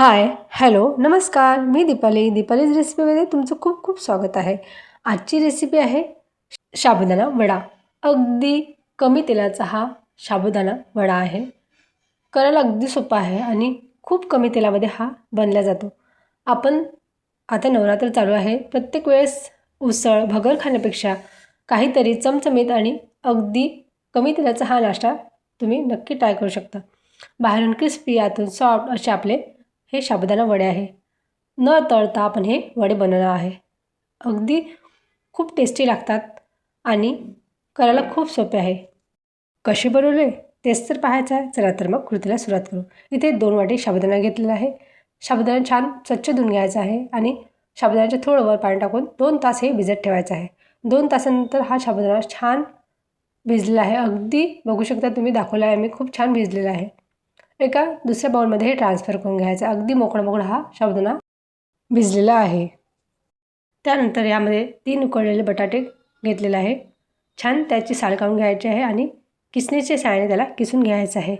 Hi hello नमस्कार. मी दीपाली. दीपालीज रेसिपीमध्ये तुमचं खूप खूप स्वागत आहे. आजची रेसिपी आहे साबुदाणा वडा. अगदी कमी तेलाचा हा साबुदाणा वडा आहे. करायला अगदी सोपा आहे आणि खूप कमी तेलामध्ये हा बनला जातो. आपण आता नवरात्र चालू आहे. प्रत्येक वेळेस उसळ भगर खाण्यापेक्षा काहीतरी चमचमीत आणि अगदी कमी तेलाचा हा नाश्ता तुम्ही नक्की ट्राय करू शकता. बाहेरून क्रिस्पी आतून सॉफ्ट असे आपले हे शाबुदाना वडे आहे. न तळता आपण हे वडे बनवणार आहे. अगदी खूप टेस्टी लागतात आणि करायला खूप सोपे आहे. कसे बनवले तेच तर पाहायचं आहे. चला तर मग कृतीला सुरुवात करू. इथे दोन वाटे शाबुदाना घेतलेला आहे. साबुदाणा छान स्वच्छ धुवून घ्यायचा आहे आणि साबुदाण्याच्या थोडं वर पाणी टाकून दोन तास हे भिजत ठेवायचं आहे. दोन तासानंतर हा साबुदाणा छान भिजलेला आहे. अगदी बघू शकता तुम्ही दाखवला आहे. मी खूप छान भिजलेला आहे. एका दुसऱ्या बाउलमध्ये हे ट्रान्सफर करून घ्यायचा. अगदी मोकळा मोकळा हा साबुदाणा भिजलेला आहे. त्यानंतर यामध्ये तीन उकळलेले बटाटे घेतलेले आहे. छान त्याची साल काढून घ्यायची आहे आणि किसणीच्या साहाय्याने त्याला किसून घ्यायचं आहे.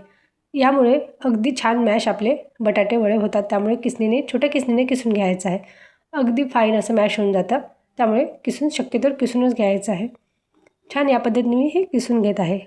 यामुळे अगदी छान मॅश आपले बटाटे वडे होतात. त्यामुळे किसणीने छोट्या किसणीने किसून घ्यायचं आहे. अगदी फाईन असं मॅश होऊन जातं. त्यामुळे किसून शक्यतोवर किसूनच घ्यायचं आहे. छान या पद्धतीने मी हे किसून घेत आहे.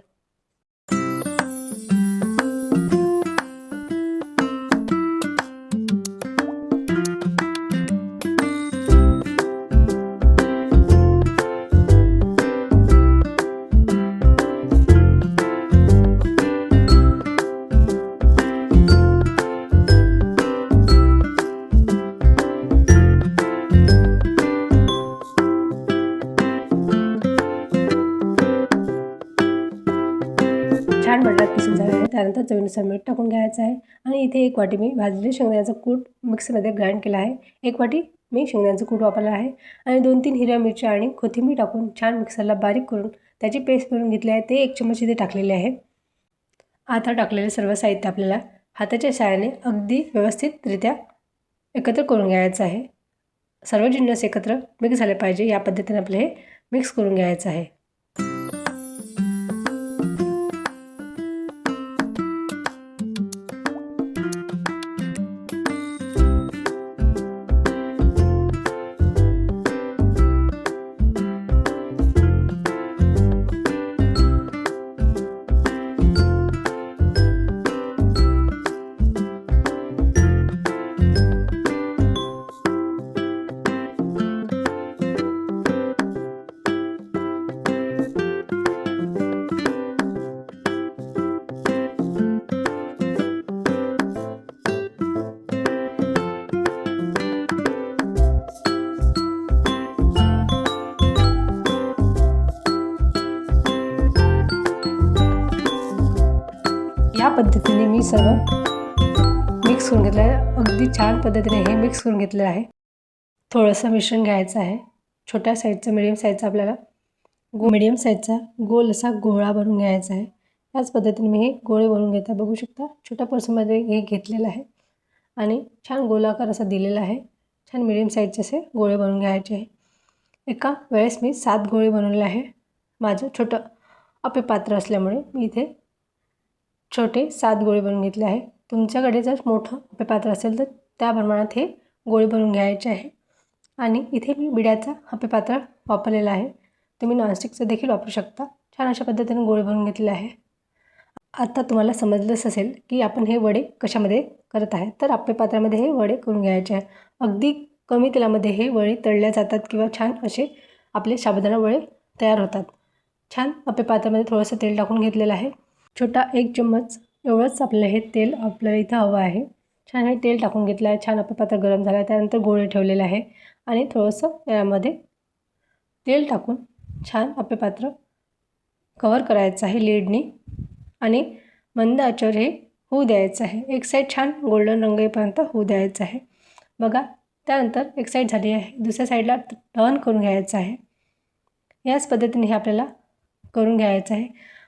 छान बटाट किसून झाला. त्यानंतर चवीनुसार मीठ टाकून घ्यायचं आहे. आणि इथे एक वाटी मी भाजलेले शेंगदाण्याचं कूट मिक्सरमध्ये ग्राइंड केला आहे. एक वाटी मी शेंगदाण्याचं कूट वापरला आहे. आणि दोन तीन हिरव्या मिरच्या आणि कोथिंबीर टाकून छान मिक्सरला बारीक करून त्याची पेस्ट करून घेतली आहे. ते एक चमच इथे टाकलेले आहे. आता टाकलेले सर्व साहित्य आपल्याला हाताच्या साहाय्याने अगदी व्यवस्थितरित्या एकत्र करून घ्यायचं आहे. सर्व जिन्नस एकत्र मिक्स झाले पाहिजे. या पद्धतीने आपलं हे मिक्स करून घ्यायचं आहे. पद्धतीने मी सर्व मिक्स करून घेतलं आहे अगदी छान पद्धतीने हे मिक्स करून घेतलेलं आहे. थोडंसं मिश्रण घ्यायचं आहे. छोट्या साईजचं मिडियम साईजचा आपल्याला गो मिडियम साईजचा गोल असा गोळा भरून घ्यायचा आहे. त्याच पद्धतीने मी हे गोळे भरून घेता. बघू शकता छोट्या पर्समध्ये हे घेतलेलं आहे. आणि छान गोलाकार असा दिलेला आहे. छान मिडियम साईजचे असे गोळे बनवून घ्यायचे आहे. एका वेळेस मी सात गोळे बनवले आहे. माझं छोटं आपे पात्र असल्यामुळे मी इथे छोटे सात गोळे बनवून घेतले आहे. तुमच्याकडे जर मोठं आपे पात्र असेल तर त्या प्रमाणात हे गोळे बनवून घ्यायचे आहे. आणि इथे मी बिड्याचा आपे पात्र वापरलेला आहे. तुम्ही नॉनस्टिकचं देखील वापरू शकता. छान अशा पद्धतीने गोळे बनवून घेतले आहे. आता तुम्हाला समजलंच असेल की आपण हे वडे कशामध्ये करत आहे. तर आपल्या पात्रामध्ये हे वडे करून घ्यायचे आहे. अगदी कमी तेलामध्ये हे वडे तळल्या जातात किंवा छान असे आपले साबुदाणा वडे तयार होतात. छान आपल्या पात्रामध्ये थोडंसं तेल टाकून घेतलेलं आहे. छोटा एक चम्मच एवढंच आपलं हे तेल आपल्याला इथं हवं आहे. छान हे तेल टाकून घेतलं आहे. छान आपलं पात्र गरम झालं आहे. त्यानंतर गोळे ठेवलेलं आहे. आणि थोडंसं यामध्ये तेल टाकून छान आपले पात्र कवर करायचं आहे लीडनी. आणि मंद आचर हे होऊ द्यायचं आहे. एक साईड छान गोल्डन रंग येईपर्यंत होऊ द्यायचं आहे. बघा त्यानंतर एक साईड झाली आहे. दुसऱ्या साईडला टर्न करून घ्यायचं आहे. याच पद्धतीने हे आपल्याला करून घ्यायचं आहे.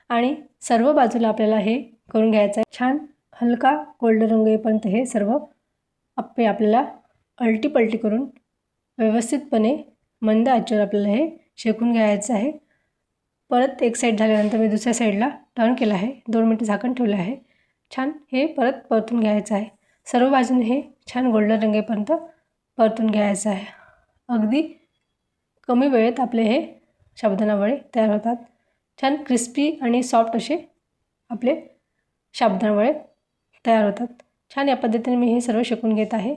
आणि सर्व बाजूला आपल्याला हे करून घ्यायचं आहे. छान हलका गोल्डन रंग येईपर्यंत हे सर्व आप्पे आपल्याला अलटीपलटी करून व्यवस्थितपणे मंद आचेवर आपल्याला हे शेकून घ्यायचं आहे. परत एक साईड झाल्यानंतर मी दुसऱ्या साईडला टर्न केलं आहे. दोन मिनटं झाकण ठेवलं आहे. छान हे परत परतून घ्यायचं आहे. सर्व बाजूने हे छान छान गोल्डन रंगेपर्यंत परतून घ्यायचं आहे. अगदी कमी वेळेत आपले हे साबुदाणा वडे तयार होतात. छान क्रिस्पी आणि सॉफ्ट असे आपले साबुदाणा तयार होतात. छान या पद्धतीने मी हे सर्व शिकून घेत आहे.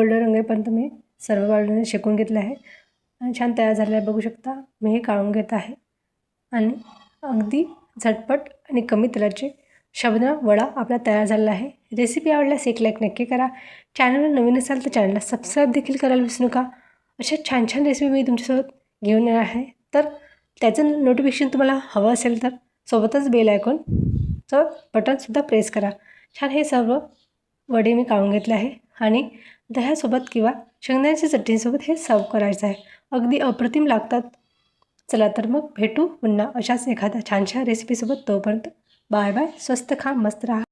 गोल्डन रंगेपर्यंत मी सर्व बाजूने शेकून घेतलं आहे. आणि छान तयार झालेलं आहे बघू शकता. मी हे काढून घेत आहे. आणि अगदी झटपट आणि कमी तेलाचे शबना वडा आपला तयार झालेला आहे. रेसिपी आवडल्यास एक लाईक नक्की करा. चॅनलवर नवीन असाल तर चॅनलला सबस्क्राईब देखील करायला विसरू नका. अशा छान छान रेसिपी मी तुमच्यासोबत घेऊन येणार आहे. तर त्याचं नोटिफिकेशन तुम्हाला हवं असेल तर सोबतच बेल आयकॉनचं बटनसुद्धा प्रेस करा. छान हे सर्व वडे मी काढून घेतले आहे. आणि दह्यासोबत किंवा शेंगदाण्याच्या चटणीसोबत हे सर्व करायचं आहे. अगदी अप्रतिम लागतात. चला तर मग भेटू पुन्हा अशाच एखाद्या छानशा रेसिपीसोबत तोपर्यंत बाय बाय स्वस्त खा मस्त राहा.